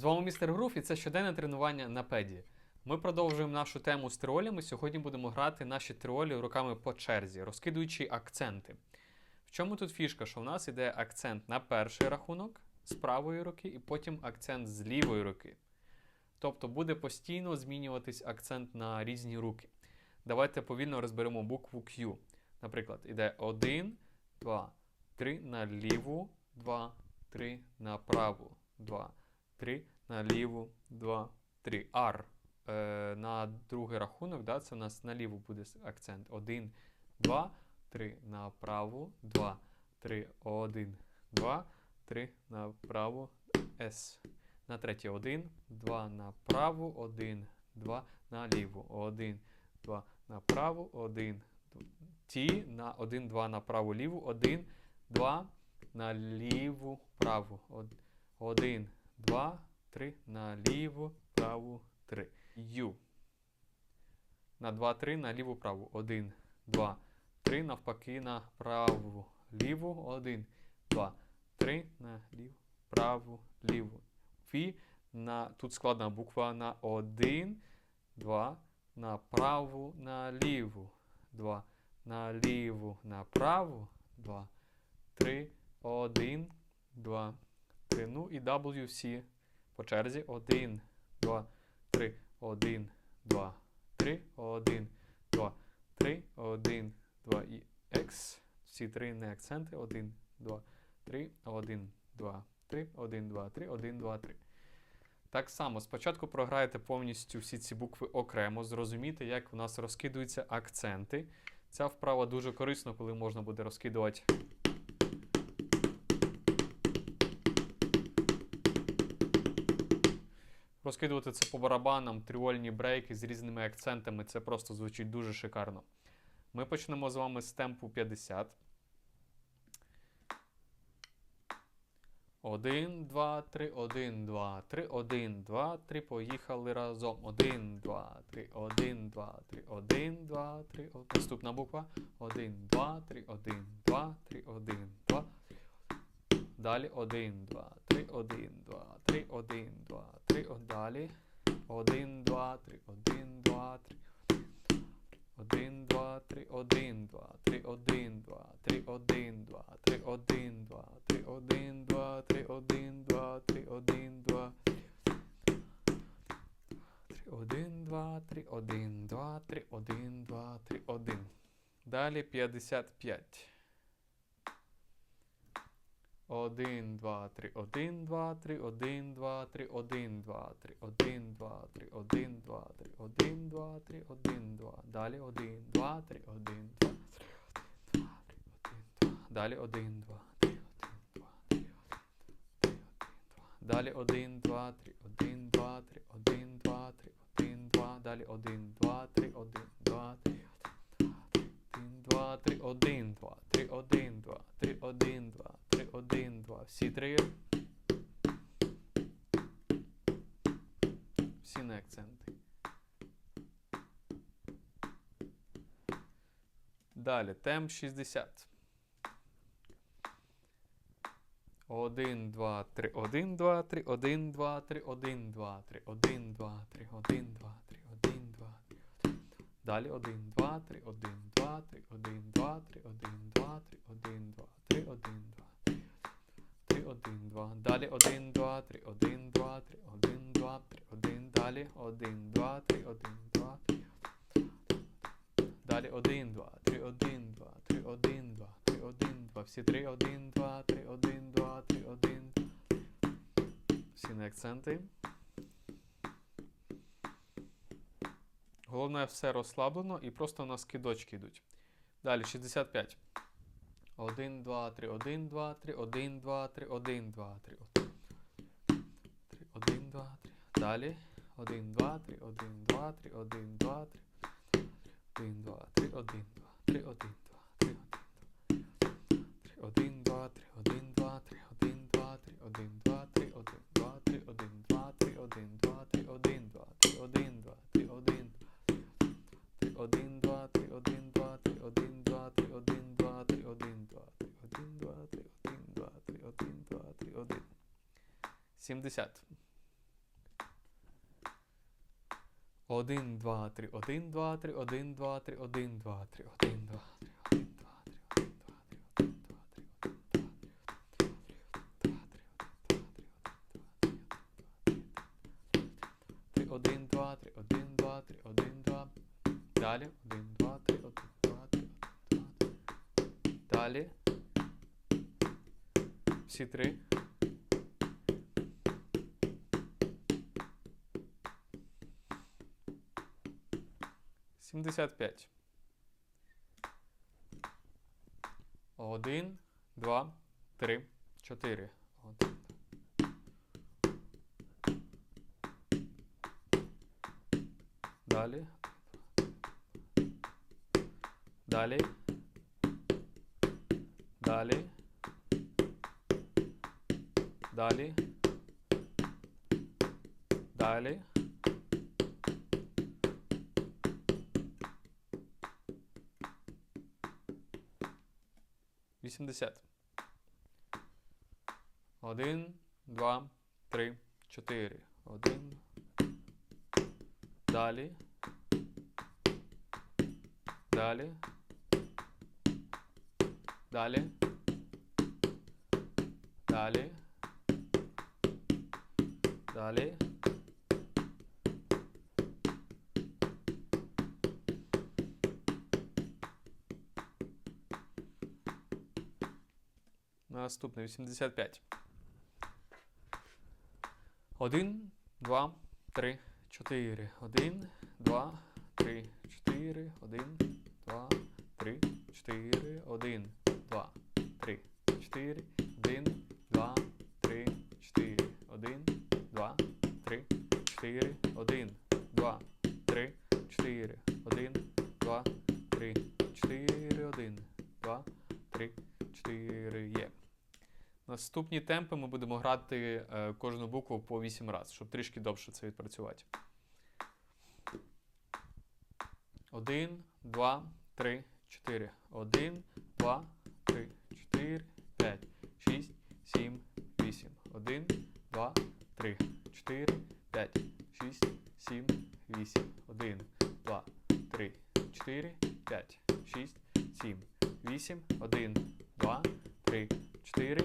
З вами містер Груф і це щоденне тренування на педі. Ми продовжуємо нашу тему з триолями. Сьогодні будемо грати наші триолі руками по черзі, розкидуючи акценти. В чому тут фішка? Що в нас іде акцент на перший рахунок з правої руки, і потім акцент з лівої руки. Тобто буде постійно змінюватись акцент на різні руки. Давайте повільно розберемо букву Q. Наприклад, іде 1, 2, 3 на ліву, 2, 3 на праву, 2, 3 на ліву, 2, 3. R. Е, на другий рахунок, да, це у нас на ліву буде акцент. 1, 2, 3 на праву, 2, 3, 1, 2, 3 на праву, S. На третій 1, 2 на праву, 1, 2 на ліву, 1, 2 на праву, 1, Ті. На 1, 2 на праву ліву, 1, 2 на ліву праву, 1, два, три. Наліво, праву, три. Ю. На два, три, на ліву, праву. Один, два, три. Навпаки, на праву, ліву. Один, два, три. Наліво, праву, ліву. Фі. На, Тут складна буква на один, два. На праву, на ліву. Два. На ліву, на праву. Два. Три. Один. Два. Ну і WC по черзі 1, 2, 3, 1, 2, 3, 1, 2, 3, 1, 2 і X. Всі три не акценти. 1, 2, 3, 1, 2, 3, 1, 2, 3, 1, 2, 3. Так само, спочатку програєте повністю всі ці букви окремо, зрозуміти, як у нас розкидуються акценти. Ця вправа дуже корисна, коли можна буде розкидувати. Розкидувати це по барабанам, тріольні брейки з різними акцентами. Це просто звучить дуже шикарно. Ми почнемо з вами з темпу 50. 1, 2, 3, 1, 2, 3, 1, 2, 3. Поїхали разом. 1, 2, 3, 1, 2, 3, 1, 2, 3, 1. Наступна буква. 1, 2, 3, 1, 2, 3, 1, 2. Далі один, два, три, один, два, три, один, два, три. О, Далі. Один, два, три, один, два, три. Один, два, три, один, два, три, один, два, три, один, два, три, один, два, три, один, два, три, один, два, три, один, два. Три, один, два, три, один, два, три, один, два, три, один. Далі 55. 1, 2, 3, 1, 2, 3, 1, 2, 3, 1, 2, 3, 1, 2, 3, 1, 2, 3, 1, 2, 3, 1, 2. Далі 1, 2, 3, 1, 2, 3, 1, 2, 3, 1, 2. Далі 1, 2, 3, 1, 2, 3, 1, 2. Далі 1, 2, 3, 1, 2, 3, 1, 2, 3, 1, 2. Далі 1, 2, 3, 1, 2, 3, 1, 2, 3, 1, 2, 3, 1, 2, 3, 1, всі три. Всі на акценти. Далі темп 60. 1, 2, 3, 1, 2, 3, 1, 2, 3, 1, 2, 3, 1, 2, 3, 1, 2, 3, 1, 2, 3, 1, 2. Далі 1, 2, 3, 1, 2, 3, 1, 2, 3, 1, 2, 3, 1, 2. 2. Далі 1, 2, 3, 1, 2, 3, 1, 2, 3, 1. Далі 1, 2, 3, 1, 2, 3. 1. Далі 1, 2, 3, 1, 2, 3, 1, 2, 3, 1, 2. Всі 3, 1, 2, 3, 1, 2, 3, 1. Всі не акценти. Головне, все розслаблено і просто у нас кидочки йдуть. Далі 65. 1, 2, 3, 1, 2, 3, 1, 2, 3, 1, 2, 3, 3, 1, 2, 3. Далі 1, 2, 3, 1, 2, 3, 1, 2, 3. 1, 2, 3, 1, 2, 3, 1, 2, 3, 1, 2, 3, 1, 2, 3, 1, 2, 70. 1, 2, 3, 1, 2, 3, 1, 2, 3, 1, 2, 3, 1, 2, 3. Один, два, три, один, два, три, один, два. Далі. Один, два, три, один, два, три, один, два. Далі. Всі три. 75. 1, 2, 3, 4. 1. Далі. Далі. Далі. Далі. Далі. 80. 1, 2, 3, 4. 1. Далі. Далі. Далі. Далі. Далі. Наступне 85. 1, 2, 3, 4. 1, 2, 3, 4. 1, 2, 3, 4. 1, 2, 3, 4. 1, 2, 3, 4. 1, 2, 3, 4. Наступні темпи ми будемо грати е, кожну букву по 8 разів, щоб трішки довше це відпрацювати. Один, два, три, чотири. Один, два, три, чотири, п'ять, шість, сім, вісім. Один, два, три, чотири, п'ять, шість, сім, вісім. Один, два, три, чотири, п'ять, шість, сім, вісім. Один, два, три, чотири,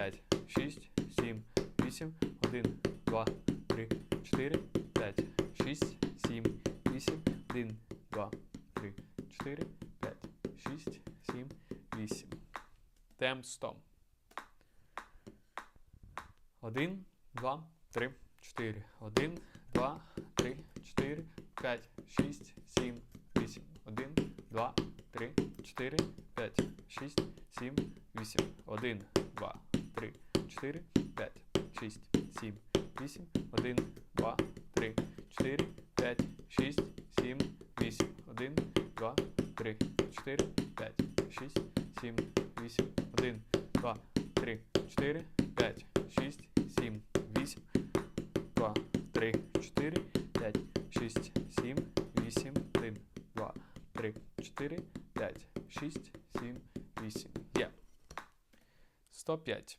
5, 6, 7, 8, 1, 2, 3, 4, 5, 6, 7, 8, 1, 2, 3, 4, 5, 6, 7, 8. Темп 100. 1, 2, 3, 4. 1, 2, 3, 4, 5, 6, 7, 8. 1, 2, 3, 4, 5, 6, 7, 8. 1, 4, 5, 6, 7, 8, 1, 2, 3, 4, 5, 6, 7, 8, 1, 2, 3, 4, 5, 6, 7, 8, 1, 2, 3, 4, 5, 6, 7, 8, 2, 3, 4, 5, 6, 7, 8, 1, 2, 3, 4, 5, 6, 7, 8. Є. 105.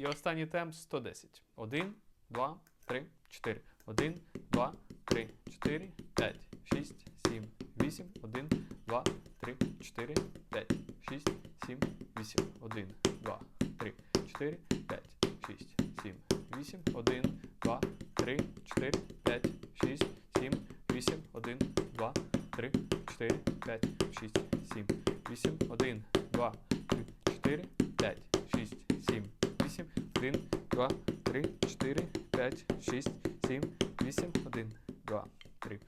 і останній темп 110. 1, 2, 3, 4. 1, 2, 3, 4, 5, 6, 7, 8, 1, 2, 3, 4, 5, 6, 7, 8, 1, 2, 3, 4, 5, 6, 7, 8, 1, 2, 3, 4, 5, 6, 7, 8, 1, 2, 3, 4, 5, 6, 7, 8, 1, 2, 3, 4, 5, 6, 7, 8, 1, 2, 3, 4, 5, 6, 7, 8, 1, 2, 3,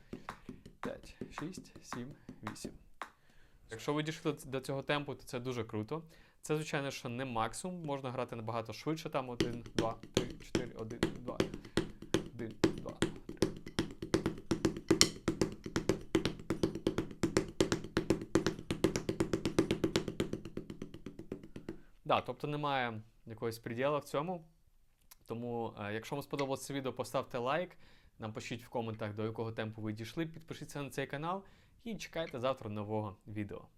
5, 6, 7, 8. Якщо ви дійшли до цього темпу, то це дуже круто. Це, звичайно, що не максимум, можна грати набагато швидше, там 1, 2, 3, 4, 1, 2, 1, 2, 3. Да, тобто немає якогось приділу в цьому. Тому, е, якщо вам сподобалося це відео, поставте лайк, напишіть в коментах, до якого темпу ви дійшли, підпишіться на цей канал і чекайте завтра нового відео.